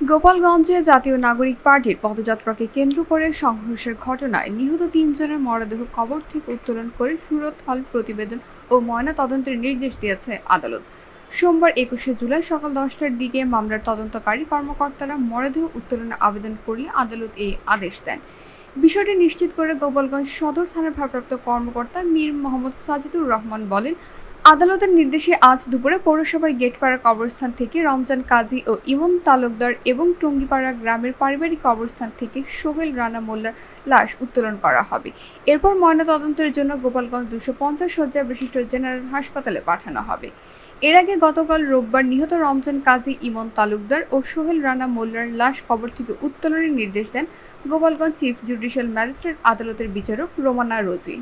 গোপালগঞ্জে জাতীয় নাগরিক পার্টির পদযাত্রাকে কেন্দ্র করে সংঘর্ষের ঘটনায় নিহত তিনজনের মরদেহ কবর থেকে উত্তোলন করে সুরত হল প্রতিবেদন ও ময়না তদন্তের নির্দেশ দিয়েছে আদালত। সোমবার একুশে জুলাই সকাল দশটার দিকে মামলার তদন্তকারী কর্মকর্তারা মরদেহ উত্তোলনের আবেদন করলে আদালত এই আদেশ দেন। বিষয়টি নিশ্চিত করে গোপালগঞ্জ সদর থানার ভারপ্রাপ্ত কর্মকর্তা মীর মোহাম্মদ সাজিদুর রহমান বলেন আদালতের নির্দেশে আজ দুপুরে পৌরসভার গেটপাড়া কবরস্থান থেকে রমজান কাজী ও ইমন তালুকদার এবং টঙ্গিপাড়া গ্রামের পারিবারিক কবরস্থান থেকে সোহেল রানা মোল্লার লাশ উত্তোলন করা হবে। এরপর ময়নাতদন্তের জন্য গোপালগঞ্জ দুশো পঞ্চাশ শয্যা বিশিষ্ট জেনারেল হাসপাতালে পাঠানো হবে। এর আগে গতকাল রোববার নিহত রমজান কাজী ইমন তালুকদার ও সোহেল রানা মোল্লার লাশ কবর থেকে উত্তোলনের নির্দেশ দেন গোপালগঞ্জ চিফ জুডিশিয়াল ম্যাজিস্ট্রেট আদালতের বিচারক রোমানা রোজি।